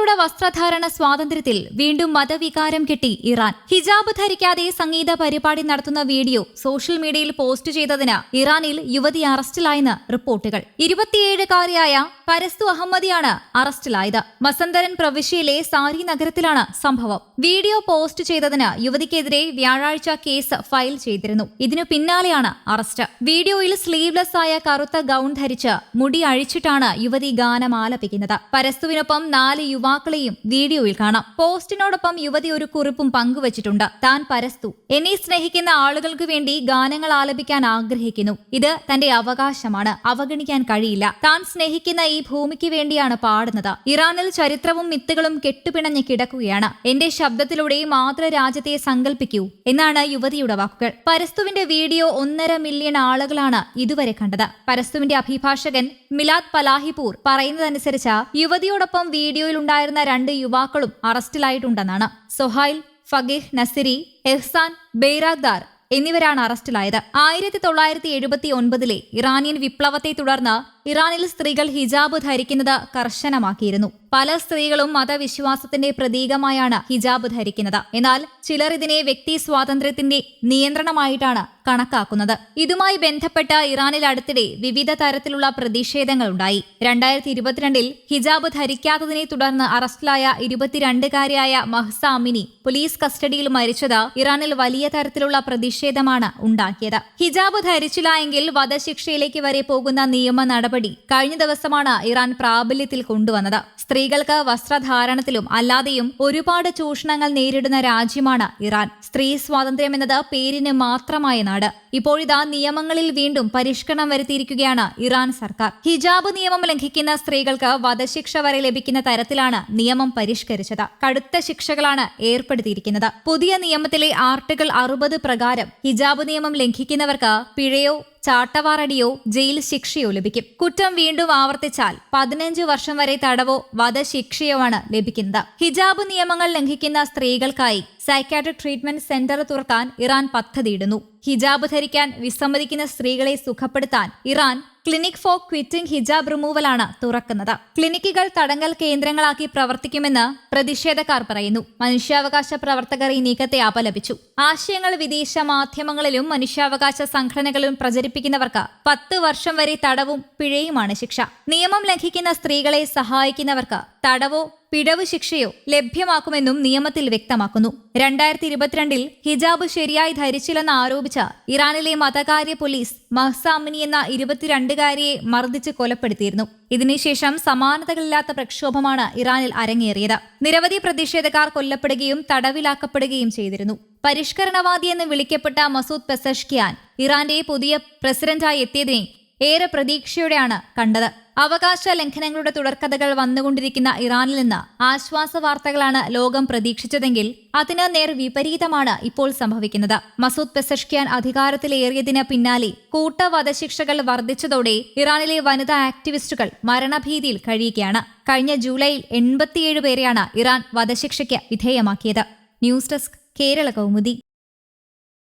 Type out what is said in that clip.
സ്ത്രീകളുടെ വസ്ത്രധാരണ സ്വാതന്ത്ര്യത്തിൽ വീണ്ടും മതവികാരം കിട്ടി ഇറാൻ. ഹിജാബ് ധരിക്കാതെ സംഗീത പരിപാടി നടത്തുന്ന വീഡിയോ സോഷ്യൽ മീഡിയയിൽ പോസ്റ്റ് ചെയ്തതിന് ഇറാനിൽ യുവതി അറസ്റ്റിലായെന്ന് റിപ്പോർട്ടുകൾ. ഇരുപത്തിയേഴുകാരിയായ പരസ്തു അഹമ്മദിയാണ് അറസ്റ്റിലായത്. മസന്തരൻ പ്രവിശ്യയിലെ സാരി നഗരത്തിലാണ് സംഭവം. വീഡിയോ പോസ്റ്റ് ചെയ്തതിന് യുവതിക്കെതിരെ വ്യാഴാഴ്ച കേസ് ഫയൽ ചെയ്തിരുന്നു. ഇതിനു പിന്നാലെയാണ് അറസ്റ്റ്. വീഡിയോയിൽ സ്ലീവ്ലെസ് ആയ കറുത്ത ഗൗൺ ധരിച്ച് മുടി അഴിച്ചിട്ടാണ് യുവതി ഗാനം ആലപിക്കുന്നത് പരസ്തുവിനൊപ്പം നാല് യുവാക്കളെയും വീഡിയോയിൽ കാണാം. പോസ്റ്റിനോടൊപ്പം യുവതി ഒരു കുറിപ്പും പങ്കുവച്ചിട്ടുണ്ട്. താൻ പരസ്തു. എന്നെ സ്നേഹിക്കുന്ന ആളുകൾക്ക് വേണ്ടി ഗാനങ്ങൾ ആലപിക്കാൻ ആഗ്രഹിക്കുന്നു. ഇത് തന്റെ അവകാശമാണ്. അവഗണിക്കാൻ കഴിയില്ല. താൻ സ്നേഹിക്കുന്ന ഈ ഭൂമിക്ക് വേണ്ടിയാണ് പാടുന്നത്. ഇറാനിൽ ചരിത്രവും മിത്തുകളും കെട്ടുപിണഞ്ഞ് കിടക്കുകയാണ്. എന്റെ ശബ്ദത്തിലൂടെ മാതൃരാജ്യത്തെ സങ്കല്പിക്കൂ എന്നാണ് യുവതിയുടെ വാക്കുകൾ. പരസ്തുവിന്റെ വീഡിയോ ഒന്നര മില്യൺ ആളുകളാണ് ഇതുവരെ കണ്ടത്. പരസ്തുവിന്റെ അഭിഭാഷകൻ മിലാദ് പലാഹിപൂർ പറയുന്നതനുസരിച്ച് യുവതിയോടൊപ്പം വീഡിയോയിൽ ഉണ്ടായിരുന്ന രണ്ട് യുവാക്കളും അറസ്റ്റിലായിട്ടുണ്ടെന്നാണ്. സൊഹൈൽ ഫഗീഹ് നസിരി എഹ്സാൻ ബെയ്റാഗ്ദാർ എന്നിവരാണ് അറസ്റ്റിലായത്. ആയിരത്തി തൊള്ളായിരത്തി എഴുപത്തി ഒൻപതിലെ ഇറാനിയൻ വിപ്ലവത്തെ തുടർന്ന് ഇറാനിൽ സ്ത്രീകൾ ഹിജാബ് ധരിക്കുന്നത് കർശനമാക്കിയിരുന്നു. പല സ്ത്രീകളും മതവിശ്വാസത്തിന്റെ പ്രതീകമായാണ് ഹിജാബ് ധരിക്കുന്നത്. എന്നാൽ ചിലർ ഇതിനെ വ്യക്തി സ്വാതന്ത്ര്യത്തിന്റെ നിയന്ത്രണമായിട്ടാണ് കണക്കാക്കുന്നത്. ഇതുമായി ബന്ധപ്പെട്ട ഇറാനിൽ അടുത്തിടെ വിവിധ തരത്തിലുള്ള പ്രതിഷേധങ്ങൾ ഉണ്ടായി. രണ്ടായിരത്തി ഇരുപത്തിരണ്ടിൽ ഹിജാബ് ധരിക്കാത്തതിനെ തുടർന്ന് അറസ്റ്റിലായ ഇരുപത്തിരണ്ടുകാരിയായ മഹ്സ അമിനി പോലീസ് കസ്റ്റഡിയിൽ മരിച്ചത് ഇറാനിൽ വലിയ തരത്തിലുള്ള പ്രതിഷേധമാണ് ഉണ്ടാക്കിയത്. ഹിജാബ് ധരിച്ചില്ല എങ്കിൽ വധശിക്ഷയിലേക്ക് വരെ പോകുന്ന നിയമ നടപടി കഴിഞ്ഞ ദിവസമാണ് ഇറാൻ പ്രാബല്യത്തിൽ കൊണ്ടുവന്നത്. സ്ത്രീകൾക്ക് വസ്ത്രധാരണത്തിലും അല്ലാതെയും ഒരുപാട് ചൂഷണങ്ങൾ നേരിടുന്ന രാജ്യമാണ് ഇറാൻ. സ്ത്രീ സ്വാതന്ത്ര്യം എന്നത് പേരിന് മാത്രമായ നാട്. ഇപ്പോഴിതാ നിയമങ്ങളിൽ വീണ്ടും പരിഷ്കരണം വരുത്തിയിരിക്കുകയാണ് ഇറാൻ സർക്കാർ. ഹിജാബ് നിയമം ലംഘിക്കുന്ന സ്ത്രീകൾക്ക് വധശിക്ഷ വരെ ലഭിക്കുന്ന തരത്തിലാണ് നിയമം പരിഷ്കരിച്ചത്. കടുത്ത ശിക്ഷകളാണ് ഏർപ്പെടുത്തിയിരിക്കുന്നത്. പുതിയ നിയമത്തിലെ ആർട്ടിക്കിൾ അറുപത് പ്രകാരം ഹിജാബ് നിയമം ലംഘിക്കുന്നവർക്ക് പിഴയോ ചാട്ടവാറടിയോ ജയിൽ ശിക്ഷയോ ലഭിക്കും. കുറ്റം വീണ്ടും ആവർത്തിച്ചാൽ പതിനഞ്ച് വർഷം വരെ തടവോ വധശിക്ഷയോ ആണ് ലഭിക്കുന്നത്. ഹിജാബ് നിയമങ്ങൾ ലംഘിക്കുന്ന സ്ത്രീകൾക്കായി സൈക്കാട്രിക് ട്രീറ്റ്മെന്റ് സെന്റർ തുറക്കാൻ ഇറാൻ പദ്ധതിയിടുന്നു. ഹിജാബ് ധരിക്കാൻ വിസമ്മതിക്കുന്ന സ്ത്രീകളെ സുഖപ്പെടുത്താൻ Iran clinic for quitting hijab റിമൂവലാണ് തുറക്കുന്നത്. ക്ലിനിക്കുകൾ തടങ്കൽ കേന്ദ്രങ്ങളാക്കി പ്രവർത്തിക്കുമെന്ന് പ്രതിഷേധക്കാർ പറയുന്നു. മനുഷ്യാവകാശ പ്രവർത്തകർ ഈ നീക്കത്തെ അപലപിച്ചു. ആശയങ്ങൾ വിദേശ മാധ്യമങ്ങളിലും മനുഷ്യാവകാശ സംഘടനകളിലും പ്രചരിപ്പിക്കുന്നവർക്ക് പത്ത് വർഷം വരെ തടവും പിഴയുമാണ് ശിക്ഷ. നിയമം ലംഘിക്കുന്ന സ്ത്രീകളെ സഹായിക്കുന്നവർക്ക് തടവോ പിഴവ് ശിക്ഷയോ ലഭ്യമാക്കുമെന്നും നിയമത്തിൽ വ്യക്തമാക്കുന്നു. രണ്ടായിരത്തി ഇരുപത്തിരണ്ടിൽ ഹിജാബ് ശരിയായി ധരിച്ചില്ലെന്ന് ആരോപിച്ച ഇറാനിലെ മതകാര്യ പോലീസ് മഹ്സാമിനി എന്ന ഇരുപത്തിരണ്ടുകാരിയെ മർദ്ദിച്ച് കൊലപ്പെടുത്തിയിരുന്നു. ഇതിനുശേഷം സമാനതകളില്ലാത്ത പ്രക്ഷോഭമാണ് ഇറാനിൽ അരങ്ങേറിയത്. നിരവധി പ്രതിഷേധക്കാർ കൊല്ലപ്പെടുകയും തടവിലാക്കപ്പെടുകയും ചെയ്തിരുന്നു. പരിഷ്കരണവാദി എന്ന് വിളിക്കപ്പെട്ട മസൂദ് പെസഷ്കിയാൻ ഇറാന്റെ പുതിയ പ്രസിഡന്റായി എത്തിയതിനെ ഏറെ പ്രതീക്ഷയോടെയാണ് കണ്ടത്. അവകാശ ലംഘനങ്ങളുടെ തുടർക്കഥകൾ വന്നുകൊണ്ടിരിക്കുന്ന ഇറാനിൽ നിന്ന് ആശ്വാസ വാർത്തകളാണ് ലോകം പ്രതീക്ഷിച്ചതെങ്കിൽ അതിന് നേർ വിപരീതമാണ് ഇപ്പോൾ സംഭവിക്കുന്നത്. മസൂദ് പെസഷ്കിയാൻ അധികാരത്തിലേറിയതിന് പിന്നാലെ കൂട്ടവധശിക്ഷകൾ വർദ്ധിച്ചതോടെ ഇറാനിലെ വനിതാ ആക്ടിവിസ്റ്റുകൾ മരണഭീതിയിൽ കഴിയുകയാണ്. കഴിഞ്ഞ ജൂലൈയിൽ എൺപത്തിയേഴ് പേരെയാണ് ഇറാൻ വധശിക്ഷയ്ക്ക് വിധേയമാക്കിയത്. News desk Kerala Kaumudi.